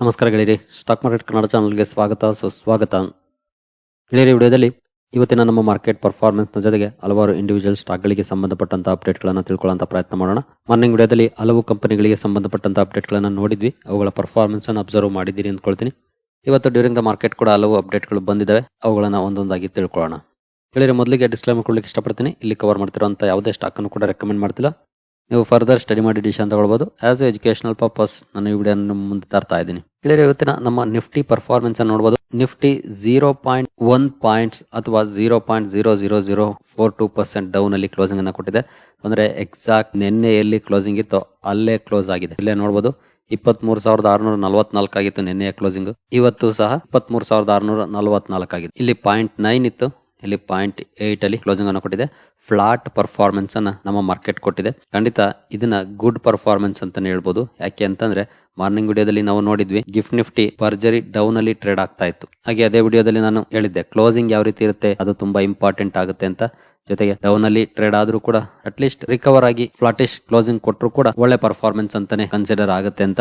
ನಮಸ್ಕಾರ ಗೆಳೆಯರಿ. Stock market Kannada ಚಾನಲ್ಗೆ ಸ್ವಾಗತ. ಸುಸ್ವಾಗತ. ಗೆಳೆಯರಿ ವಿಡಿಯೋದಲ್ಲಿ ಇವತ್ತಿನ ನಮ್ಮ ಮಾರ್ಕೆಟ್ ಪರ್ಫಾರ್ಮೆನ್ಸ್ನ ಜೊತೆಗೆ ಹಲವಾರು ಇಂಡಿವಿಜುವಲ್ ಸ್ಟಾಕ್ಗಳಿಗೆ ಸಂಬಂಧಪಟ್ಟಂತ ಅಪ್ಡೇಟ್ಗಳನ್ನು ತಿಳ್ಕೊಳ್ಳೋಂಥ ಪ್ರಯತ್ನ ಮಾಡೋಣ. ಮಾರ್ನಿಂಗ್ ವಿಡಿಯೋದಲ್ಲಿ ಹಲವು ಕಂಪನಿಗಳಿಗೆ ಸಂಬಂಧಪಟ್ಟಂತ ಅಪ್ಡೇಟ್ಗಳನ್ನು ನೋಡಿದ್ವಿ. ಅವುಗಳ ಪರ್ಫಾರ್ಮೆನ್ಸ್ ಅನ್ನು ಅಬ್ಸರ್ವ್ ಮಾಡಿದ್ದೀರಿ ಅಂದ್ಕೊಳ್ತೀನಿ. ಇವತ್ತು ಡ್ಯೂರಿಂಗ್ ದ ಮಾರ್ಕೆಟ್ ಕೂಡ ಹಲವು ಅಪ್ಡೇಟ್ಗಳು ಬಂದಿದ್ದಾವೆ ಅವುಗಳನ್ನು ಒಂದೊಂದಾಗಿ ತಿಳ್ಕೊಳ್ಳೋಣ. ಗೆಳೆಯರಿ, ಮೊದಲಿಗೆ ಡಿಸ್ಕ್ಲೇಮರ್ ಕೊಡ್ಲಿಕ್ಕೆ ಇಷ್ಟಪಡ್ತೀನಿ. ಇಲ್ಲಿ ಕವರ್ ಮಾಡ್ತಿರೋಂಥ ಯಾವುದೇ ಸ್ಟಾಕ್ ಅನ್ನು ಕೂಡ ರೆಕಮೆಂಡ್ ಮಾಡ್ತಿಲ್ಲ. ನೀವು ಫರ್ದರ್ ಸ್ಟಡಿ ಮಾಡಿ ಅಂತ ತಗೊಳ್ಬೋದು. ಆಸ್ ಎ ಎಜುಕೇಶನಲ್ ಪರ್ಪಸ್ ನಾನು ಈ ವಿಡಿಯೋ ಮುಂದೆ ತರ್ತಾ ಇದ್ದೀನಿ. ಕ್ಲಿಯರ್ ಇವತ್ತಿನ ನಮ್ಮ ನಿಫ್ಟಿ ಪರ್ಫಾರ್ಮೆನ್ಸ್ ಅನ್ನು ನೋಡಬಹುದು Nifty zero point one points ಅಥವಾ zero point zero zero zero four two percent down ಅಲ್ಲಿ ಕ್ಲೋಸಿಂಗ್ ಅನ್ನು ಕೊಟ್ಟಿದೆ. ಅಂದ್ರೆ ಎಕ್ಸಾಕ್ಟ್ ನಿನ್ನೆ ಎಲ್ಲಿ ಕ್ಲೋಸಿಂಗ್ ಇತ್ತು, ಅಲ್ಲೇ ಕ್ಲೋಸ್ ಆಗಿದೆ. ಇಲ್ಲೇ ನೋಡಬಹುದು ಇಪ್ಪತ್ಮೂರು ಸಾವಿರದ ಆರುನೂರ ನಲವತ್ನಾಲ್ಕು ಆಗಿತ್ತು ನಿನ್ನೆಯ ಕ್ಲೋಸಿಂಗ್ ಇವತ್ತು ಸಹ ಇಪ್ಪತ್ಮೂರು ಸಾವಿರದ ಆರುನೂರ ನಲವತ್ನಾಲ್ಕು ಆಗಿದೆ ಇಲ್ಲಿ ಪಾಯಿಂಟ್ ನೈನ್ ಇತ್ತು. ಇಲ್ಲಿ ಪಾಯಿಂಟ್ ಅಲ್ಲಿ ಕ್ಲೋಸಿಂಗ್ ಅನ್ನು ಕೊಟ್ಟಿದೆ. ಫ್ಲಾಟ್ ಪರ್ಫಾರ್ಮೆನ್ಸ್ ಅನ್ನ ನಮ್ಮ ಮಾರ್ಕೆಟ್ ಕೊಟ್ಟಿದೆ. ಖಂಡಿತ ಇದನ್ನ ಗುಡ್ ಪರ್ಫಾರ್ಮೆನ್ಸ್ ಅಂತ ಹೇಳ್ಬೋದು. ಯಾಕೆ ಅಂತಂದ್ರೆ ಮಾರ್ನಿಂಗ್ ವಿಡಿಯೋದಲ್ಲಿ ನಾವು ನೋಡಿದ್ವಿ ಗಿಫ್ಟ್ ನಿಫ್ಟಿ ಪರ್ಜರಿ ಡೌನ್ ಅಲ್ಲಿ ಟ್ರೇಡ್ ಆಗ್ತಾ ಇತ್ತು. ಹಾಗೆ ಅದೇ ವಿಡಿಯೋದಲ್ಲಿ ನಾನು ಹೇಳಿದ್ದೆ ಕ್ಲೋಸಿಂಗ್ ಯಾವ ರೀತಿ ಇರುತ್ತೆ, ಅದು ತುಂಬಾ ಇಂಪಾರ್ಟೆಂಟ್ ಆಗುತ್ತೆ ಅಂತ. ಜೊತೆಗೆ ಡೌನ್ ಅಲ್ಲಿ ಟ್ರೇಡ್ ಆದ್ರೂ ಕೂಡ ಅಟ್ಲೀಸ್ಟ್ ರಿಕವರ್ ಆಗಿ ಫ್ಲಾಟಿಶ್ ಕ್ಲೋಸಿಂಗ್ ಕೊಟ್ಟರು ಕೂಡ ಒಳ್ಳೆ ಪರ್ಫಾರ್ಮೆನ್ಸ್ ಅಂತಾನೆ ಕನ್ಸಿಡರ್ ಆಗುತ್ತೆ ಅಂತ.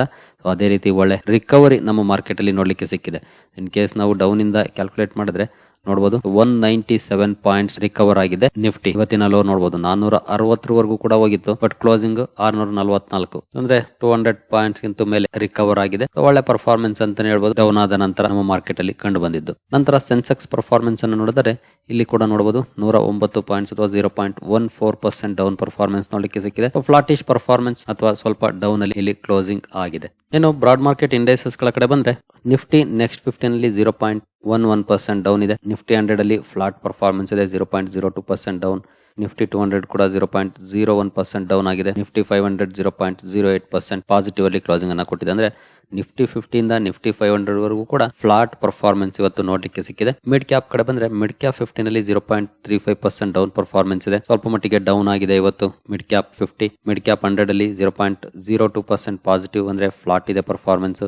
ಅದೇ ರೀತಿ ಒಳ್ಳೆ ರಿಕವರಿ ನಮ್ಮ ಮಾರ್ಕೆಟ್ ಅಲ್ಲಿ ನೋಡ್ಲಿಕ್ಕೆ ಸಿಕ್ಕಿದೆ. ಇನ್ ಕೇಸ್ ನಾವು ಡೌನ್ ಇಂದ ಕ್ಯಾಲ್ಕುಲೇಟ್ ಮಾಡಿದ್ರೆ ನೋಡಬಹುದು one ninety seven points recover ಆಗಿದೆ. ನಿಫ್ಟಿ ಇವತ್ತಿನ ಲೋ ನೋಡಬಹುದು ನಾನೂರ ಅರವತ್ತರವರೆಗೂ ಕೂಡ ಹೋಗಿತ್ತು. ಬಟ್ ಕ್ಲೋಸಿಂಗ್ ಆರ್ನೂರ ನಲವತ್ನಾಲ್ಕು ಅಂದ್ರೆ ಟೂ ಹಂಡ್ರೆಡ್ ಪಾಯಿಂಟ್ಸ್ ಗಿಂತ ಮೇಲೆ ರಿಕವರ್ ಆಗಿದೆ. ಒಳ್ಳೆ ಪರ್ಫಾರ್ಮೆನ್ಸ್ ಅಂತಾನೆ ಹೇಳ್ಬಹುದು ಡೌನ್ ಆದ ನಂತರ ನಮ್ಮ ಮಾರ್ಕೆಟ್ ಅಲ್ಲಿ ಕಂಡು ಬಂದಿದ್ದು. ನಂತರ ಸೆನ್ಸೆಕ್ಸ್ ಪರ್ಫಾರ್ಮೆನ್ಸ್ ಅನ್ನು ನೋಡಿದರೆ ಇಲ್ಲಿ ಕೂಡ ನೋಡಬಹುದು ನೂರ ಒಂಬತ್ತು ಪಾಯಿಂಟ್ಸ್ ಅಥವಾ zero point one four percent down performance ನೋಡಲಿಕ್ಕೆ ಸಿಕ್ಕಿದೆ. ಫ್ಲಾಟಿಶ್ ಪರ್ಫಾರ್ಮೆನ್ಸ್ ಅಥವಾ ಸ್ವಲ್ಪ ಡೌನ್ ಅಲ್ಲಿ ಇಲ್ಲಿ ಕ್ಲೋಸಿಂಗ್ ಆಗಿದೆ. ಇನ್ನು ಬ್ರಾಡ್ ಮಾರ್ಕೆಟ್ ಇಂಡೈಸಸ್ಗಳ ಕಡೆ ಬಂದ್ರೆ ನಿಫ್ಟಿ ನೆಕ್ಸ್ಟ್ ಫಿಫ್ಟೀನ್ ಅಲ್ಲಿ zero point one one percent down ಇದೆ. ನಿಫ್ಟಿ ಹಂಡ್ರೆಡ್ ಅಲ್ಲಿ ಫ್ಲಾಟ್ ಪರ್ಫಾರ್ಮೆನ್ಸ್ ಇದೆ zero point zero two percent down Nifty two hundred ಕೂಡ zero point zero one percent down ಆಗಿದೆ. Nifty five hundred zero point zero eight percent positive ಅಲ್ಲಿ closing ಅನ್ನು ಕೊಟ್ಟಿದೆ. ಅಂದ್ರೆ Nifty ಫಿಫ್ಟಿಯಿಂದ ನಿಫ್ಟಿ ಫೈವ್ ಹಂಡ್ರೆಡ್ ವರೆಗೂ ಕೂಡ ಫ್ಲಾಟ್ ಪರ್ಫಾರ್ಮೆನ್ಸ್ ಇವತ್ತು ನೋಡಲಿಕ್ಕೆ ಸಿಕ್ಕಿದೆ. ಮಿಡ್ ಕ್ಯಾಪ್ ಕಡೆ ಬಂದ್ರೆ mid cap ಫಿಫ್ಟಿನಲ್ಲಿ zero point three five percent down performance ಇದೆ. ಸ್ವಲ್ಪ ಮಟ್ಟಿಗೆ ಡೌನ್ ಆಗಿದೆ ಇವತ್ತು mid cap fifty mid cap hundred ಅಲ್ಲಿ zero point zero two percent positive ಅಂದ್ರೆ ಫ್ಲಾಟ್ ಇದೆ ಪರ್ಫಾರ್ಮೆನ್ಸ್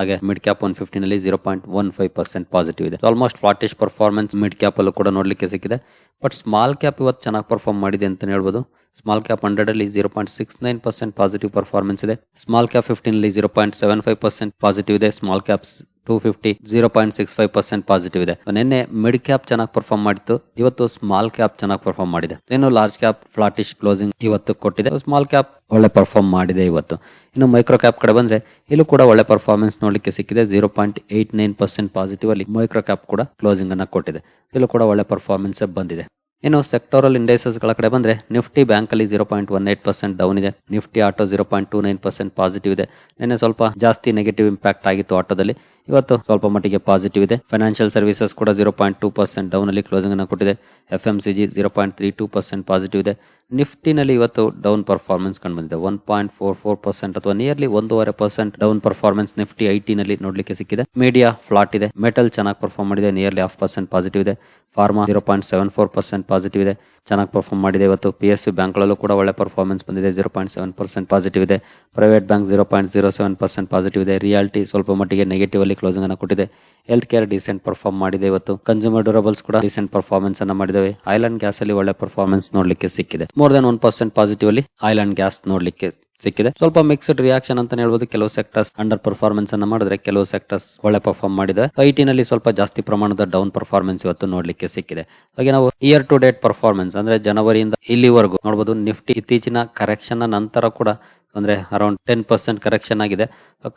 ಹಾಗೆ ಮಿಡ್ ಕ್ಯಾಪ್ ಒನ್ ಫಿಫ್ಟಿನ್ ಅಲ್ಲಿ zero point one five percent positive ಇದೆ. Almost flattish performance mid cap ಅಲ್ಲೂ ಕೂಡ ನೋಡ್ಲಿಕ್ಕೆ ಸಿಕ್ಕಿದೆ. ಬಟ್ ಸ್ಮಾಲ್ ಕ್ಯಾಪ್ ಇವತ್ತು ಚೆನ್ನಾಗಿ ಪರ್ಫಾರ್ಮ್ ಮಾಡಿದೆ ಅಂತ ಹೇಳ್ಬೋದು. ಸ್ಮಾಲ್ ಕ್ಯಾಪ್ ಹಂಡ್ರೆಡ್ ಅಲ್ಲಿ zero point six nine percent positive performance ಇದೆ. ಸ್ಮಾಲ್ ಕ್ಯಾಪ್ ಫಿಫ್ಟೀನ್ ಅಲ್ಲಿ zero point seven five percent positive ಇದೆ. Small caps two fifty zero point six five percent positive ಇದೆ. ನಿನ್ನೆ ಮಿಡ್ ಕ್ಯಾಪ್ ಚೆನ್ನಾಗಿ perform ಮಾಡಿತ್ತು. ಇವತ್ತು small cap ಚೆನ್ನಾಗಿ perform ಮಾಡಿದೆ. ಇನ್ನು ಲಾರ್ಜ್ ಕ್ಯಾಪ್ ಫ್ಲಾಟಿಶ್ ಕ್ಲೋಸಿಂಗ್ ಇವತ್ತು ಕೊಟ್ಟಿದೆ. ಸ್ಮಾಲ್ ಕ್ಯಾಪ್ ಒಳ್ಳೆ ಪರ್ಫಾರ್ಮ್ ಮಾಡಿದೆ ಇವತ್ತು. ಇನ್ನು ಮೈಕ್ರೋ ಕ್ಯಾಪ್ ಕಡೆ ಬಂದ್ರೆ, ಇಲ್ಲೂ ಕೂಡ ಒಳ್ಳೆ ಪರ್ಫಾರ್ಮೆನ್ಸ್ ನೋಡಲಿಕ್ಕೆ ಸಿಕ್ಕಿದೆ. Zero point eight nine percent positive ಅಲ್ಲಿ ಮೈಕ್ರೋ ಕ್ಯಾಪ್ ಕೂಡ ಕ್ಲೋಸಿಂಗ್ ಅನ್ನ ಕೊಟ್ಟಿದೆ. ಇಲ್ಲೂ ಕೂಡ ಒಳ್ಳೆ ಪರ್ಫಾರ್ಮೆನ್ಸ್ ಬಂದಿದೆ. ಇನ್ನು ಸೆಕ್ಟೋರಲ್ ಇಂಡೈಸಸ್ಗಳ ಕಡೆ ಬಂದ್ರೆ ನಿಫ್ಟಿ ಬ್ಯಾಂಕ್ ಅಲ್ಲಿ zero point one eight percent down ಇದೆ. Nifty auto zero point two nine percent positive ಇದೆ. ನಿನ್ನೆ ಸ್ವಲ್ಪ ಜಾಸ್ತಿ ನೆಗೆಟಿವ್ ಇಂಪ್ಯಾಕ್ಟ್ ಆಗಿತ್ತು ಆಟೋದಲ್ಲಿ. ಇವತ್ತು ಸ್ವಲ್ಪ ಮಟ್ಟಿಗೆ ಪಾಸಿಟಿವ್ ಇದೆ. ಫೈನಾನ್ಷಿಯಲ್ ಸರ್ವಿಸಸ್ ಕೂಡ zero point two percent down ಅಲ್ಲಿ ಕ್ಲೋಸಿಂಗ್ ಅನ್ನು ಕೊಟ್ಟಿದೆ. F M C G zero point three two percent positive ಇದೆ. ನಿಫ್ಟಿನಲ್ಲಿ ಇವತ್ತು ಡೌನ್ ಪರ್ಫಾರ್ಮೆನ್ಸ್ ಕಂಡು ಬಂದಿದೆ one point four four percent ಅಥವಾ ನಿಯರ್ಲಿ ಒಂದೂವರೆ percent down performance Nifty IT ನಲ್ಲಿ ನೋಡ್ಲಿಕ್ಕೆ ಸಿಕ್ಕಿದೆ. ಮೀಡಿಯಾ ಫ್ಲಾಟ್ ಇದೆ. ಮೆಟಲ್ ಚೆನ್ನಾಗಿ ಪರ್ಫಾರ್ಮ್ ಮಾಡಿದೆ. ನಿಯರ್ಲಿ ಹಾಫ್ ಪರ್ಸೆಂಟ್ ಪಾಸಿಟಿವ್ ಇದೆ. Pharma zero point seven four percent positive ಇದೆ. ಚೆನ್ನಾಗಿ ಪರ್ಫಾರ್ಮ್ ಮಾಡಿದೆ ಇವತ್ತು. ಪಿ ಎಸ್ ಯು ಬ್ಯಾಂಕ್ಗಳಲ್ಲೂ ಕೂಡ ಒಳ್ಳೆ ಪರ್ಫಾರ್ಮೆನ್ಸ್ ಬಂದಿದೆ. Zero point seven percent positive ಇದೆ. Private bank zero point zero seven percent positive ಇದೆ. ರಿಯಾಲಿಟಿ ಸ್ವಲ್ಪ ಮಟ್ಟಿಗೆ ನೆಗೆಟಿವ್ ಅಲ್ಲಿ ಕ್ಲೋಸಿಂಗ್ ಅನ್ನು ಕೊಟ್ಟಿದೆ. ಹೆಲ್ತ್ ಕೇರ್ ಡಿಸೆಂಟ್ ಪರ್ಫಾರ್ಮ್ ಮಾಡಿದೆ ಇವತ್ತು. ಕನ್ಸ್ಯೂಮರ್ ಡ್ಯೂರಬಲ್ಸ್ ಕೂಡ ಡಿಸೆಂಟ್ ಪರ್ಫಾರ್ಮೆನ್ಸ್ ಅನ್ನ ಮಾಡಿದೆ ಐಲ್ಯಾಂಡ್ ಗ್ಯಾಸ್ ಅಲ್ಲಿ ಒಳ್ಳೆ ಪರ್ಫಾರ್ಮೆನ್ಸ್ ನೋಡ್ಲಿಕ್ಕೆ ಸಿಕ್ಕಿದೆ. More than one percent positive ಅಲ್ಲಿ ಐಲ್ಯಾಂಡ್ ಗ್ಯಾಸ್ ನೋಡ್ಲಿಕ್ಕೆ ಸಿಕ್ಕಿದೆ. ಸ್ವಲ್ಪ ಮಿಕ್ಸ್ಡ್ ರಿಯಾಕ್ಷನ್ ಅಂತ ಹೇಳ್ಬೋದು. ಕೆಲವು ಸೆಕ್ಟರ್ಸ್ ಅಂಡರ್ ಪರ್ಫಾರ್ಮೆನ್ಸ್ ಅನ್ನ ಮಾಡಿದ್ರೆ ಕೆಲವು ಸೆಕ್ಟರ್ಸ್ ಒಳ್ಳೆ ಪರ್ಫಾರ್ಮ್ ಮಾಡಿದೆ. ಐಟಿ ನಲ್ಲಿ ಸ್ವಲ್ಪ ಜಾಸ್ತಿ ಪ್ರಮಾಣದ ಡೌನ್ ಪರ್ಫಾರ್ಮೆನ್ಸ್ ಇವತ್ತು ನೋಡ್ಲಿಕ್ಕೆ ಸಿಕ್ಕಿದೆ. ಹಾಗೆ ನಾವು ಇಯರ್ ಟು ಡೇಟ್ ಪರ್ಫಾರ್ಮೆನ್ಸ್ ಅಂದ್ರೆ ಜನವರಿಯಿಂದ ಇಲ್ಲಿವರೆಗೂ ನೋಡಬಹುದು ನಿಫ್ಟಿ ಇತ್ತೀಚಿನ ಕರೆಕ್ಷನ್ ನಂತರ ಕೂಡ ಅಂದ್ರೆ ಅರೌಂಡ್ ಟೆನ್ ಪರ್ಸೆಂಟ್ ಕರೆಕ್ಷನ್ ಆಗಿದೆ.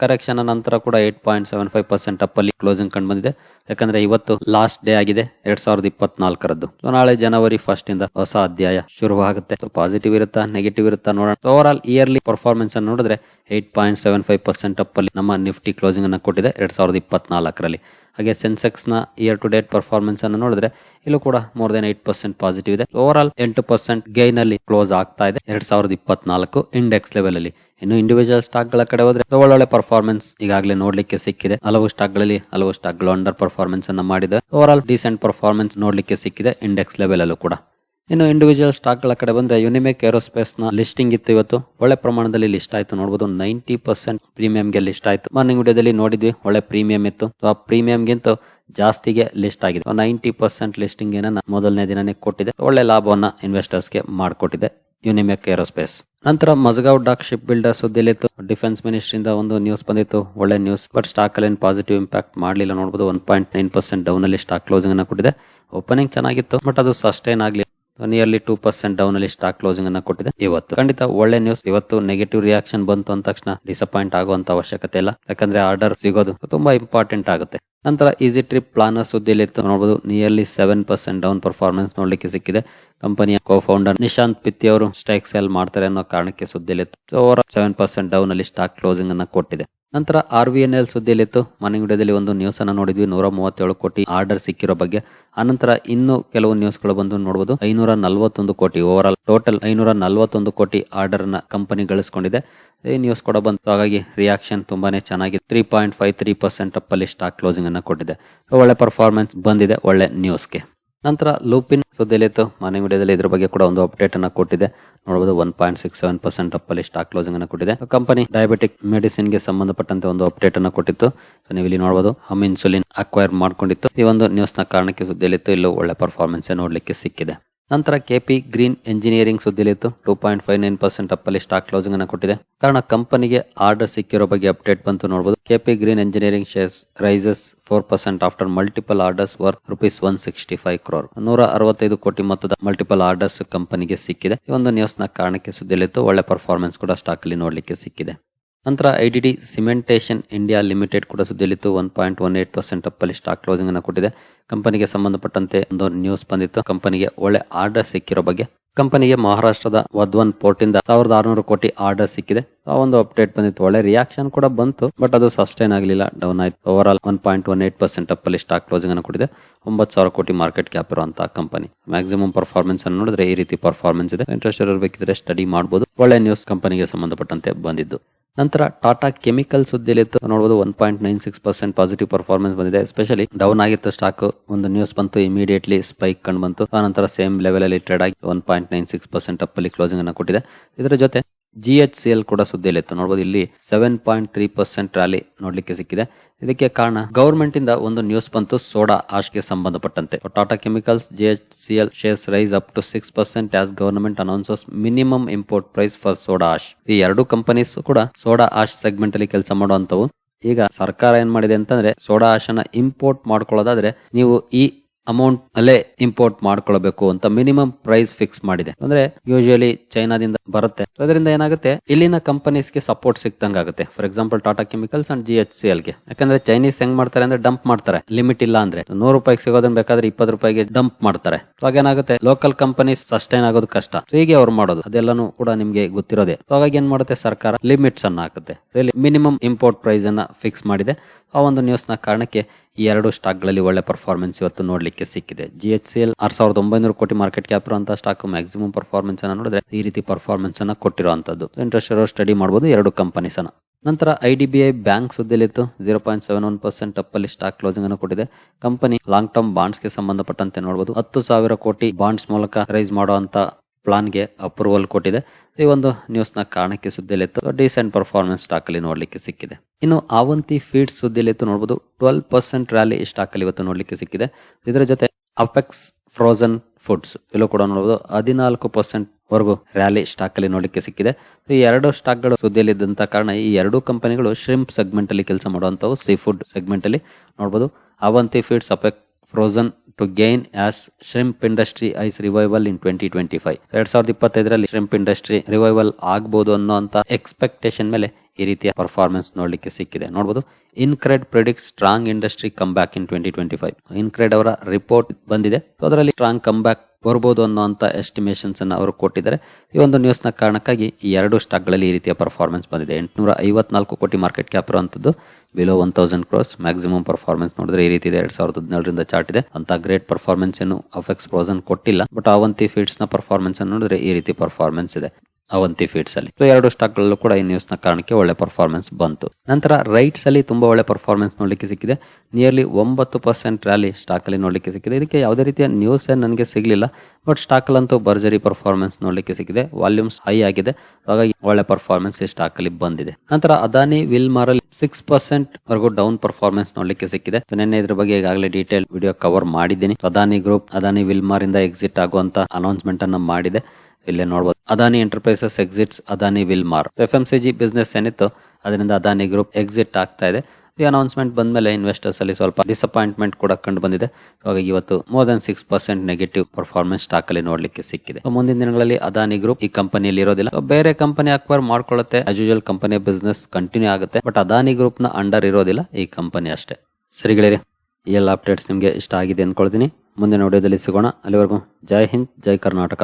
ಕರೆಕ್ಷನ್ ನಂತರ ಕೂಡ eight point seven five percent up ಅಲ್ಲಿ ಕ್ಲೋಸಿಂಗ್ ಕಂಡು ಬಂದಿದೆ. ಯಾಕಂದ್ರೆ ಇವತ್ತು ಲಾಸ್ಟ್ ಡೇ ಆಗಿದೆ, ಎರಡ್ ಸಾವಿರದ ಇಪ್ಪತ್ನಾಲ್ಕರದ್ದು. ನಾಳೆ ಜನವರಿ ಫಸ್ಟ್ ಇಂದ ಹೊಸ ಅಧ್ಯಾಯ ಶುರುವಾಗುತ್ತೆ. ಪಾಸಿಟಿವ್ ಇರುತ್ತಾ ನೆಗೆಟಿವ್ ಇರುತ್ತಾ ನೋಡೋಣ. ಓವರ್ ಆಲ್ ಇಯರ್ಲಿ ಪರ್ಫಾರ್ಮೆನ್ಸ್ ಅನ್ನು ನೋಡಿದ್ರೆ eight point seven five percent up ಅಲ್ಲಿ ನಮ್ಮ ನಿಫ್ಟಿ ಕ್ಲೋಸಿಂಗ್ ಅನ್ನು ಕೊಟ್ಟಿದೆ, ಎರಡ್ ಸಾವಿರದ ಇಪ್ಪತ್ನಾಲ್ಕರಲ್ಲಿ. ಹಾಗೆ ಸೆನ್ಸೆಕ್ಸ್ನ ಇಯರ್ ಟು ಡೇಟ್ ಪರ್ಫಾರ್ಮೆನ್ಸ್ ಅನ್ನು ನೋಡಿದ್ರೆ ಇಲ್ಲೂ ಕೂಡ more than eight percent positive ಇದೆ. ಓವರ್ ಆಲ್ ಎಂಟು ಪರ್ಸೆಂಟ್ ಗೈನ್ ಅಲ್ಲಿ ಕ್ಲೋಸ್ ಆಗ್ತಾ ಇದೆ, ಎರಡ್ ಸಾವಿರದ ಇಪ್ಪತ್ನಾಲ್ಕು ಇಂಡೆಕ್ಸ್ ಲೆವೆಲ್ ಇನ್ನು ಇಂಡಿವಿಜುವಲ್ ಸ್ಟಾಕ್ಗಳ ಕಡೆ ಹೋದ್ರೆ ಒಳ್ಳೊಳ್ಳೆ ಪರ್ಫಾರ್ಮೆನ್ಸ್ ಈಗಾಗಲೇ ನೋಡ್ಲಿಕ್ಕೆ ಸಿಕ್ಕಿದೆ. ಹಲವು ಸ್ಟಾಕ್ಗಳಲ್ಲಿ ಹಲವು ಸ್ಟಾಕ್ಗಳು ಅಂಡರ್ ಪರ್ಫಾರ್ಮೆನ್ಸ್ ಅನ್ನ ಮಾಡಿದೆ. ಓವರ್ ಆಲ್ ಡಿಸೆಂಟ್ ಪರ್ಫಾರ್ಮೆನ್ಸ್ ನೋಡ್ಲಿಕ್ಕೆ ಸಿಕ್ಕಿದೆ ಇಂಡೆಕ್ಸ್ ಲೆವೆಲ್ ಅಲ್ಲೂ ಕೂಡ. ಇನ್ನು ಇಂಡಿವಿಜುವಲ್ ಸ್ಟಾಕ್ಗಳ ಕಡೆ ಬಂದ್ರೆ ಯುನಿಮೆಕ್ ಏರೋಸ್ಪೇಸ್ನ ಲಿಸ್ಟಿಂಗ್ ಇತ್ತು ಇವತ್ತು. ಒಳ್ಳೆ ಪ್ರಮಾಣದಲ್ಲಿ ಲಿಸ್ಟ್ ಆಯ್ತು ನೋಡಬಹುದು ನೈಂಟಿ ಪರ್ಸೆಂಟ್ ಪ್ರೀಮಿಯಂ ಗೆ ಲಿಸ್ಟ್ ಆಯ್ತು. ಮಾರ್ನಿಂಗ್ ವಿಡಿಯೋದಲ್ಲಿ ನೋಡಿದ್ವಿ, ಒಳ್ಳೆ ಪ್ರೀಮಿಯಂ ಇತ್ತು. ಆ ಪ್ರೀಮಿಯಂ ಗಿಂತ ಜಾಸ್ತಿಗೆ ಲಿಸ್ಟ್ ಆಗಿದೆ. ನೈಂಟಿ ಪರ್ಸೆಂಟ್ ಲಿಸ್ಟಿಂಗ್ ಏನನ್ನ ಮೊದಲನೇ ದಿನನೇ ಕೊಟ್ಟಿದೆ. ಒಳ್ಳೆ ಲಾಭವನ್ನ ಇನ್ವೆಸ್ಟರ್ಸ್ಗೆ ಮಾಡಿಕೊಟ್ಟಿದೆ ಯುನಿಮೆಕ್ ಏರೋಸ್ಪೇಸ್ ನಂತರ ಮಜಗಾವ್ ಡಾಕ್ ಶಿಪ್ ಬಿಲ್ಡರ್ ಸುದ್ದಿಲಿತ್ತು ಡಿಫೆನ್ಸ್ ಮಿನಿಸ್ಟ್ರಿಯಿಂದ ಒಂದು ನ್ಯೂಸ್ ಬಂದಿತ್ತು. ಒಳ್ಳೆ ನ್ಯೂಸ್ ಬಟ್ ಸ್ಟಾಕ್ ಅಲ್ಲಿ ಪಾಸಿಟಿವ್ ಇಂಪ್ಯಾಕ್ಟ್ ಮಾಡಲಿಲ್ಲ ನೋಡಬಹುದು one point nine percent down ಅಲ್ಲಿ ಸ್ಟಾಕ್ ಕ್ಲೋಸಿಂಗ್ ಅನ್ನ ಕೊಟ್ಟಿದೆ. ಓಪನಿಂಗ್ ಚೆನ್ನಾಗಿತ್ತು ಬಟ್ ಅದು ಸಸ್ಟೈನ್ ಆಗಲಿ ನಿಯರ್ಲಿ ಟೂ ಪರ್ಸೆಂಟ್ ಡೌನ್ ಅಲ್ಲಿ ಸ್ಟಾಕ್ ಕ್ಲೋಸಿಂಗ್ ಅನ್ನ ಕೊಟ್ಟಿದೆ. ಇವತ್ತು ಖಂಡಿತ ಒಳ್ಳೆ ನ್ಯೂಸ್ ಇವತ್ತು ನೆಗೆಟಿವ್ ರಿಯಾಕ್ಷನ್ ಬಂತು ಅಂದ ತಕ್ಷಣ ಡಿಸಪಾಯಿಂಟ್ ಆಗುವಂತ ಅವಶ್ಯಕತೆ ಇಲ್ಲ. ಯಾಕಂದ್ರೆ ಆರ್ಡರ್ ಸಿಗೋದು ತುಂಬಾ ಇಂಪಾರ್ಟೆಂಟ್ ಆಗುತ್ತೆ. ನಂತರ ಈಸಿ ಟ್ರಿಪ್ ಪ್ಲಾನರ್ ಸುದ್ದಿಯಲ್ಲಿ ನೋಡಬಹುದು nearly seven percent down performance ನೋಡ್ಲಿಕ್ಕೆ ಸಿಕ್ಕಿದೆ. ಕಂಪನಿಯ ಕೋ ಫೌಂಡರ್ ನಿಶಾಂತ್ ಪಿತ್ತಿ ಅವರು ಸ್ಟೈಕ್ ಸೇಲ್ ಮಾಡ್ತಾರೆ ಅನ್ನೋ ಕಾರಣಕ್ಕೆ ಸುದ್ದಿಯಲ್ಲಿ ಸೆವೆನ್ ಪರ್ಸೆಂಟ್ ಡೌನ್ ಅಲ್ಲಿ ಸ್ಟಾಕ್ ಕ್ಲೋಸಿಂಗ್ ಅನ್ನ ಕೊಟ್ಟಿದೆ. ನಂತರ ಆರ್ ವಿ ಎನ್ ಎಲ್ ಸುದ್ದಿಯಲ್ಲಿತ್ತು. ಮಾರ್ನಿಂಗ್ ವಿಡಿಯೋದಲ್ಲಿ ಒಂದು ನ್ಯೂಸ್ ಅನ್ನು ನೋಡಿದ್ವಿ. ನೂರ ಮೂವತ್ತೇಳು ಕೋಟಿ ಆರ್ಡರ್ ಸಿಕ್ಕಿರೋ ಬಗ್ಗೆ. ಆನಂತರ ಇನ್ನು ಕೆಲವು ನ್ಯೂಸ್ಗಳು ಬಂದು ನೋಡಬಹುದು ಐನೂರ ನಲವತ್ತೊಂದು ಕೋಟಿ ಓವರ್ ಆಲ್ ಟೋಟಲ್ ಐನೂರ ನಲವತ್ತೊಂದು ಕೋಟಿ ಆರ್ಡರ್ನ ಕಂಪನಿ ಗಳಿಸಿಕೊಂಡಿದೆ. ಈ ನ್ಯೂಸ್ ಕೂಡ ಬಂತು. ಹಾಗಾಗಿ ರಿಯಾಕ್ಷನ್ ತುಂಬಾನೇ ಚೆನ್ನಾಗಿದೆ three point five three percent up ಅಲ್ಲಿ ಸ್ಟಾಕ್ ಕ್ಲೋಸಿಂಗ್ ಅನ್ನು ಕೊಟ್ಟಿದೆ. ಒಳ್ಳೆ ಪರ್ಫಾರ್ಮೆನ್ಸ್ ಬಂದಿದೆ. ಒಳ್ಳೆ ನ್ಯೂಸ್ಗೆ. ನಂತರ ಲೂಪಿನ್ ಸುದ್ದಿಯಲ್ಲಿತ್ತು ಮಾರ್ನಿಂಗ್ ವಿಡಿಯೋದಲ್ಲಿ ಇದ್ರ ಬಗ್ಗೆ ಕೂಡ ಒಂದು ಅಪ್ಡೇಟ್ ಅನ್ನ ಕೊಟ್ಟಿದೆ. ನೋಡಬಹುದು one point six seven percent up ಅಲ್ಲಿ ಸ್ಟಾಕ್ ಕ್ಲೋಸಿಂಗ್ ಅನ್ನು ಕೊಟ್ಟಿದೆ. ಕಂಪನಿ ಡಯಾಬಿಟಿಕ್ ಮೆಡಿಸಿನ್ಗೆ ಸಂಬಂಧಪಟ್ಟಂತೆ ಒಂದು ಅಪ್ಡೇಟ್ ಅನ್ನು ಕೊಟ್ಟಿತ್ತು. ನೀವು ಇಲ್ಲಿ ನೋಡಬಹುದು ಹಮ್ ಇನ್ಸುಲಿನ್ ಅಕ್ವೈರ್ ಮಾಡ್ಕೊಂಡಿತ್ತು. ಈ ಒಂದು ನ್ಯೂಸ್ನ ಕಾರಣಕ್ಕೆ ಸುದ್ದಿಯಲ್ಲಿತ್ತು ಇಲ್ಲೂ ಒಳ್ಳೆ ಪರ್ಫಾರ್ಮೆನ್ಸ್ ನೋಡ್ಲಿಕ್ಕೆ ಸಿಕ್ಕಿದೆ. ನಂತರ KP green engineering ಸುದ್ದಿಲಿತ್ತು two point five nine percent up ಅಲ್ಲಿ ಸ್ಟಾಕ್ ಕ್ಲೋಸಿಂಗ್ ಅನ್ನು ಕೊಟ್ಟಿದೆ. ಕಾರಣ ಕಂಪನಿಗೆ ಆರ್ಡರ್ ಸಿಕ್ಕಿರೋ ಬಗ್ಗೆ ಅಪ್ಡೇಟ್ ಬಂತು ನೋಡಬಹುದು K P green engineering shares rises four percent after multiple orders worth rupees one sixty five crore ನೂರ ಅರವತ್ತೈದು ಕೋಟಿ ಮೊತ್ತದ ಮಲ್ಟಿಪಲ್ ಆರ್ಡರ್ಸ್ ಕಂಪನಿಗೆ ಸಿಕ್ಕಿದೆ. ಈ ಒಂದು ನ್ಯೂಸ್ನ ಕಾರಣಕ್ಕೆ ಸುದ್ದಿಲಿತ್ತು ಒಳ್ಳೆ ಪರ್ಫಾರ್ಮೆನ್ಸ್ ಕೂಡ ಸ್ಟಾಕ್ ಅಲ್ಲಿ ನೋಡ್ಲಿಕ್ಕೆ ಸಿಕ್ಕಿದೆ. ನಂತರ I D D cementation India limited ಕೂಡ ಸುದ್ದಿಯಲ್ಲಿತ್ತು. One point one eight percent ಅಪ್ಪಲ್ಲಿ stock closing ಅನ್ನು ಕೊಟ್ಟಿದೆ. ಕಂಪನಿಗೆ ಸಂಬಂಧಪಟ್ಟಂತೆ ಒಂದು ನ್ಯೂಸ್ ಬಂದಿತ್ತು. ಕಂಪನಿಗೆ ಒಳ್ಳೆ ಆರ್ಡರ್ ಸಿಕ್ಕಿರೋ ಬಗ್ಗೆ. ಕಂಪನಿಗೆ ಮಹಾರಾಷ್ಟ್ರದ ವದ್ವನ್ ಪೋರ್ಟ್ ಇಂದ ಸಾವಿರದ ಆರುನೂರು ಕೋಟಿ ಆರ್ಡರ್ ಸಿಕ್ಕಿದೆ. ಆ ಒಂದು ಅಪ್ಡೇಟ್ ಬಂದಿತ್ತು. ಒಳ್ಳೆ ರಿಯಾಕ್ಷನ್ ಕೂಡ ಬಂತು. ಬಟ್ ಅದು ಸಸ್ಟೈನ್ ಆಗಲಿಲ್ಲ. ಡೌನ್ ಆಯ್ತು. Overall one point one eight percent ಅಪ್ಪಲ್ಲಿ stock closing ಅನ್ನು ಕೊಟ್ಟಿದೆ. ಒಂಬತ್ತು ಸಾವಿರ ಕೋಟಿ ಮಾರ್ಕೆಟ್ ಕ್ಯಾಪ್ ಇರುವಂತಹ ಕಂಪನಿ. ಮ್ಯಾಕ್ಸಿಮಮ್ ಪರ್ಫಾರ್ಮೆನ್ಸ್ ಅನ್ನು ನೋಡಿದ್ರೆ ಈ ರೀತಿ ಪರ್ಫಾರ್ಮೆನ್ಸ್ ಇದೆ. ಇಂಟ್ರೆಸ್ಟ್ ಇರಬೇಕಿದ್ರೆ ಸ್ಟಡಿ ಮಾಡಬಹುದು ಒಳ್ಳೆ ನ್ಯೂಸ್ ಕಂಪನಿಗೆ ಸಂಬಂಧಪಟ್ಟಂತೆ ಬಂದಿದ್ದು. ನಂತರ ಟಾಟಾ ಕೆಮಿಕಲ್ ಸುದ್ದಿಯಲ್ಲಿ ನೋಡಬಹುದು one point nine six percent positive performance ಬಂದಿದೆ. ಸ್ಪೆಷಲಿ ಡೌನ್ ಆಗಿತ್ತು ಸ್ಟಾಕ್ ಒಂದು ನ್ಯೂಸ್ ಬಂತು ಇಮಿಡಿಯೇಟ್ಲಿ ಸ್ಪೈಕ್ ಕಂಡು ಬಂತು. ಆನಂತರ ಸೇಮ್ ಲೆವೆಲ್ ಅಲ್ಲಿ ಟ್ರೇಡ್ ಆಗಿ one point nine six percent up ಅಲ್ಲಿ ಕ್ಲೋಸಿಂಗ್ ಅನ್ನು ಕೊಟ್ಟಿದೆ. ಇದರ ಜೊತೆ ಜಿ ಎಚ್ ಸಿ ಎಲ್ ಕೂಡ ಸುದ್ದಿಯಲ್ಲಿತ್ತು. ನೋಡಬಹುದು ಇಲ್ಲಿ seven point three percent rally ನೋಡ್ಲಿಕ್ಕೆ ಸಿಕ್ಕಿದೆ. ಇದಕ್ಕೆ ಕಾರಣ ಗವರ್ಮೆಂಟ್ ಇಂದ ಒಂದು ನ್ಯೂಸ್ ಬಂತು ಸೋಡಾ ಆಶ್ಗೆ ಸಂಬಂಧಪಟ್ಟಂತೆ. Tata chemicals G H C L shares rise up to six percent as government announces minimum import price for soda ash ಈ ಎರಡು ಕಂಪನೀಸ್ ಕೂಡ ಸೋಡಾ ಆಶ್ ಸೆಗ್ಮೆಂಟ್ ಅಲ್ಲಿ ಕೆಲಸ ಮಾಡುವಂತವು ಈಗ ಸರ್ಕಾರ ಏನ್ ಮಾಡಿದೆ ಅಂತಂದ್ರೆ ಸೋಡಾ ಆಶನ ಇಂಪೋರ್ಟ್ ಮಾಡ್ಕೊಳ್ಳೋದಾದ್ರೆ, ನೀವು ಈ ಅಮೌಂಟ್ ಅಲ್ಲೇ ಇಂಪೋರ್ಟ್ ಮಾಡ್ಕೊಳ್ಬೇಕು ಅಂತ ಮಿನಿಮಮ್ ಪ್ರೈಸ್ ಫಿಕ್ಸ್ ಮಾಡಿದೆ. ಅಂದ್ರೆ ಯೂಶಲಿ ಚೈನಾದಿಂದ ಬರುತ್ತೆ. ಅದರಿಂದ ಏನಾಗುತ್ತೆ? ಇಲ್ಲಿನ ಕಂಪನೀಸ್ಗೆ ಸಪೋರ್ಟ್ ಸಿಕ್ತಂಗ ಆಗುತ್ತೆ for example Tata chemicals and G H C ಎಲ್ಗೆ. ಯಾಕಂದ್ರೆ ಚೈನೀಸ್ ಹೆಂಗ್ ಮಾಡ್ತಾರೆ ಅಂದ್ರೆ ಡಂಪ್ ಮಾಡ್ತಾರೆ. ಲಿಮಿಟ್ ಇಲ್ಲ ಅಂದ್ರೆ. ನೂರು ರೂಪಾಯಿಗೆ ಸಿಗೋದನ್ನ ಬೇಕಾದ್ರೆ ಇಪ್ಪತ್ತು ರೂಪಾಯಿಗೆ ಡಂಪ್ ಮಾಡ್ತಾರೆ. ಏನಾಗುತ್ತೆ ಲೋಕಲ್ ಕಂಪನೀಸ್ ಸಸ್ಟೈನ್ ಆಗೋದು ಕಷ್ಟ. ಹೀಗೆ ಅವ್ರು ಮಾಡೋದು. ಅದೆಲ್ಲಾನು ಕೂಡ ನಿಮ್ಗೆ ಗೊತ್ತಿರೋದೇ. ಹಾಗಾಗಿ ಏನ್ ಮಾಡುತ್ತೆ? ಸರ್ಕಾರ ಲಿಮಿಟ್ಸ್ ಅನ್ನ ಹಾಕುತ್ತೆ. ಮಿನಿಮಮ್ ಇಂಪೋರ್ಟ್ ಪ್ರೈಸ್ ಅನ್ನ ಫಿಕ್ಸ್ ಮಾಡಿದೆ. ಆ ಒಂದು ನ್ಯೂಸ್ನ ಕಾರಣಕ್ಕೆ ಈ ಎರಡು ಸ್ಟಾಕ್ಗಳಲ್ಲಿ ಒಳ್ಳೆ ಪರ್ಫಾರ್ಮೆನ್ಸ್ ಇವತ್ತು ನೋಡಲಿಕ್ಕೆ ಸಿಕ್ಕಿದೆ. ಜಿ ಎಚ್ ಸಿ ಎಲ್ ಆರ್ ಸಾವಿರದ ಒಂಬೈನೂರು ಕೋಟಿ ಮಾರ್ಕೆಟ್ ಕ್ಯಾಪ್ ಇರುವಂತಹ ಸ್ಟಾಕ್ ಮ್ಯಾಕ್ಸಿಮಮ್ ಪರ್ಫಾರ್ಮೆನ್ಸ್ ಅನ್ನ ನೋಡಿದ್ರೆ ಈ ರೀತಿ ಪರ್ಫಾರ್ಮೆನ್ಸ್ ಅನ್ನ ಕೊಟ್ಟಿರುವಂತದ್ದು. ಇಂಟ್ರೆಸ್ಟ್ ಇರೋ ಸ್ಟಡಿ ಮಾಡಬಹುದು ಎರಡು ಕಂಪನೀಸ್ ಅನ್ನ. ನಂತರ I D B I bank ಸುದ್ದಿಯಲ್ಲಿತ್ತು. Zero point seven one percent ಅಪ್ಪಲ್ಲಿ stock closing ಅನ್ನು ಕೊಟ್ಟಿದೆ. ಕಂಪನಿ ಲಾಂಗ್ ಟರ್ಮ್ ಬಾಂಡ್ಸ್ಗೆ ಸಂಬಂಧಪಟ್ಟಂತೆ ನೋಡಬಹುದು ಹತ್ತು ಸಾವಿರ ಕೋಟಿ ಬಾಂಡ್ಸ್ ಮೂಲಕ ರೈಸ್ ಮಾಡುವಂತ ಪ್ಲಾನ್ಗೆ ಅಪ್ರೂವಲ್ ಕೊಟ್ಟಿದೆ. ಈ ಒಂದು ನ್ಯೂಸ್ನ ಕಾರಣಕ್ಕೆ ಸುದ್ದಿಲಿತ್ತು ಡಿಸೆಂಟ್ ಪರ್ಫಾರ್ಮೆನ್ಸ್ ಸ್ಟಾಕ್ ಅಲ್ಲಿ ನೋಡ್ಲಿಕ್ಕೆ ಸಿಕ್ಕಿದೆ. ಇನ್ನು ಆವಂತಿ ಫೀಡ್ಸ್ ಸುದ್ದಿಲಿತ್ತು ನೋಡಬಹುದು ಟ್ವೆಲ್ ಪರ್ಸೆಂಟ್ ರ್ಯಾಲಿ ಸ್ಟಾಕ್ ಅಲ್ಲಿ ಇವತ್ತು ನೋಡಲಿಕ್ಕೆ ಸಿಕ್ಕಿದೆ. ಇದರ ಜೊತೆ ಅಪೆಕ್ಸ್ ಫ್ರೋಜನ್ ಫುಡ್ಸ್ ಇಲ್ಲೂ ಕೂಡ ನೋಡಬಹುದು ಹದಿನಾಲ್ಕು ಪರ್ಸೆಂಟ್ ವರೆಗೂ ರ್ಯಾಲಿ ಸ್ಟಾಕ್ ಅಲ್ಲಿ ನೋಡ್ಲಿಕ್ಕೆ ಸಿಕ್ಕಿದೆ. ಈ ಎರಡು ಸ್ಟಾಕ್ಗಳು ಸುದ್ದಿಯಲ್ಲಿ ಇದ್ದಂತ ಕಾರಣ ಈ ಎರಡು ಕಂಪನಿಗಳು ಶ್ರಿಂಪ್ ಸೆಗ್ಮೆಂಟ್ ಅಲ್ಲಿ ಕೆಲಸ ಮಾಡುವಂತವು ಸೀ ಫುಡ್ ಸೆಗ್ಮೆಂಟ್ ಅಲ್ಲಿ ನೋಡಬಹುದು Avanti feeds apex frozen to gain as shrimp industry eyes revival in twenty twenty five ಎರಡ್ ಸಾವಿರದ ಇಪ್ಪತ್ತೈದರಲ್ಲಿ ಶ್ರಿಂಪ್ ಇಂಡಸ್ಟ್ರಿ ರಿವೈವಲ್ ಆಗಬಹುದು ಅನ್ನೋ ಅಂತ ಎಕ್ಸ್ಪೆಕ್ಟೇಷನ್ ಮೇಲೆ ಈ ರೀತಿಯ ಪರ್ಫಾರ್ಮೆನ್ಸ್ ನೋಡಲಿಕ್ಕೆ ಸಿಕ್ಕಿದೆ. ನೋಡಬಹುದು InCred predict strong industry come back in twenty twenty five InCred ಅವರ ರಿಪೋರ್ಟ್ ಬಂದಿದೆ. ಅದರಲ್ಲಿ ಸ್ಟ್ರಾಂಗ್ ಕಮ್ ಬ್ಯಾಕ್ ಬರ್ಬೋದು ಅನ್ನೋಂಥ ಎಸ್ಟಿಮೇಷನ್ಸ್ ಅನ್ನು ಅವರು ಕೊಟ್ಟಿದ್ದಾರೆ. ಈ ಒಂದು ನ್ಯೂಸ್ನ ಕಾರಣಕ್ಕಾಗಿ ಈ ಎರಡು ಸ್ಟಾಕ್ಗಳಲ್ಲಿ ಈ ರೀತಿಯ ಪರ್ಫಾರ್ಮೆನ್ಸ್ ಬಂದಿದೆ. ಎಂಟುನೂರ ಐವತ್ನಾಲ್ಕು ಕೋಟಿ ಮಾರ್ಕೆಟ್ ಕ್ಯಾಪ್ ಇರುವಂತದ್ದು below one thousand crores maximum performance ನೋಡಿದ್ರೆ ಈ ರೀತಿ ಇದೆ. ಎರಡ್ ಸಾವಿರದ ಹದಿನೇಳರಿಂದ ಚಾರ್ಟ್ ಇದೆ. ಅಂತ ಗ್ರೇಟ್ ಪರ್ಫಾರ್ಮೆನ್ಸ್ ಏನು ಅಫೆಕ್ಸ್ ಪ್ರೋಸನ್ ಕೊಟ್ಟಿಲ್ಲ. ಬಟ್ ಅವಂತಿ ಫೀಡ್ಸ್ನ ಪರ್ಫಾರ್ಮೆನ್ಸ್ ನೋಡಿದ್ರೆ ಈ ರೀತಿ ಪರ್ಫಾರ್ಮೆನ್ಸ್ ಇದೆ. ಅವಂತಿ ಫೀಡ್ಸ್ ಅಲ್ಲಿ. ಎರಡು ಸ್ಟಾಕ್ ಗಳಲ್ಲೂ ಕೂಡ ಈ ನ್ಯೂಸ್ನ ಕಾರಣಕ್ಕೆ ಒಳ್ಳೆ ಪರ್ಫಾರ್ಮೆನ್ಸ್ ಬಂತು. ನಂತರ ರೈಟ್ಸ್ ಅಲ್ಲಿ ತುಂಬಾ ಒಳ್ಳೆ ಪರ್ಫಾರ್ಮೆನ್ಸ್ ನೋಡ್ಲಿಕ್ಕೆ ಸಿಕ್ಕಿದೆ. ನಿಯರ್ಲಿ ಒಂಬತ್ತು ಪರ್ಸೆಂಟ್ ರ್ಯಾಲಿ ಸ್ಟಾಕ್ ಅಲ್ಲಿ ನೋಡ್ಲಿಕ್ಕೆ ಸಿಕ್ಕಿದೆ. ಇದಕ್ಕೆ ಯಾವುದೇ ರೀತಿಯ ನ್ಯೂಸ್ ನನಗೆ ಸಿಗ್ಲಿಲ್ಲ ಬಟ್ ಸ್ಟಾಕ್ ಅಲ್ಲಂತೂ ಭರ್ಜರಿ ಪರ್ಫಾರ್ಮೆನ್ಸ್ ನೋಡ್ಲಿಕ್ಕೆ ಸಿಕ್ಕಿದೆ. ವಾಲ್ಯೂಮ್ಸ್ ಹೈ ಆಗಿದೆ. ಹಾಗಾಗಿ ಒಳ್ಳೆ ಪರ್ಫಾರ್ಮೆನ್ಸ್ ಈ ಸ್ಟಾಕ್ ಅಲ್ಲಿ ಬಂದಿದೆ. ನಂತರ ಅದಾನಿ ವಿಲ್ ಅಲ್ಲಿ ಸಿಕ್ಸ್ ಪರ್ಸೆಂಟ್ ವರೆಗೂ ಡೌನ್ ಪರ್ಫಾರ್ಮೆನ್ಸ್ ನೋಡ್ಲಿಕ್ಕೆ ಸಿಕ್ಕಿದೆ. ನಿನ್ನೆ ಇದ್ರ ಬಗ್ಗೆ ಈಗಾಗಲೇ ಡೀಟೇಲ್ ವಿಡಿಯೋ ಕವರ್ ಮಾಡಿದ್ದೀನಿ. ಅದಾನಿ ಗ್ರೂಪ್ ಅದಾನಿ ವಿಲ್ಮಾರ್ ಇಂದ ಎಕ್ಸಿಟ್ ಆಗುವಂತ ಅನೌನ್ಸ್ಮೆಂಟ್ ಅನ್ನ ಮಾಡಿದೆ. ಇಲ್ಲೇ ನೋಡಬಹುದು Adani enterprises exits Adani Wilmar F M C G business ಏನಿತ್ತು, ಅದರಿಂದ ಅದಾನಿ ಗ್ರೂಪ್ ಎಕ್ಸಿಟ್ ಆಗ್ತಾ ಇದೆ. ಈ ಅನೌನ್ಸ್ಮೆಂಟ್ ಬಂದ್ಮೇಲೆ ಇನ್ವೆಸ್ಟರ್ಸ್ ಅಲ್ಲಿ ಸ್ವಲ್ಪ ಡಿಸಪಾಯಿಂಟ್ಮೆಂಟ್ ಕೂಡ ಕಂಡು ಬಂದಿದೆ. ಹಾಗಾಗಿ ಇವತ್ತು more than six percent negative performance stock ಅಲ್ಲಿ ನೋಡ್ಲಿಕ್ಕೆ ಸಿಕ್ಕಿದೆ. ಮುಂದಿನ ದಿನಗಳಲ್ಲಿ ಅದಾನಿ ಗ್ರೂಪ್ ಈ ಕಂಪನಿಯಲ್ಲಿ ಇರೋದಿಲ್ಲ. ಬೇರೆ ಕಂಪನಿ ಅಕ್ವೈರ್ ಮಾಡ್ಕೊಳ್ಳುತ್ತೆ. ಅಸ್ ಯೂಶುವಲ್ ಕಂಪನಿಯ ಬಿಸ್ನೆಸ್ ಕಂಟಿನ್ಯೂ ಆಗುತ್ತೆ. ಬಟ್ ಅದಾನಿ ಗ್ರೂಪ್ನ ಅಂಡರ್ ಇರೋದಿಲ್ಲ, ಈ ಕಂಪನಿ ಅಷ್ಟೇ. ಸರಿಗಳಿರಿ ಈ ಎಲ್ಲ ಅಪ್ಡೇಟ್ಸ್ ನಿಮಗೆ ಇಷ್ಟ ಆಗಿದೆ ಅನ್ಕೊಳ್ತೀನಿ. ಮುಂದಿನ ವಿಡಿಯೋದಲ್ಲಿ ಸಿಗೋಣ. ಅಲ್ಲಿವರೆಗೂ ಜೈ ಹಿಂದ್, ಜೈ ಕರ್ನಾಟಕ.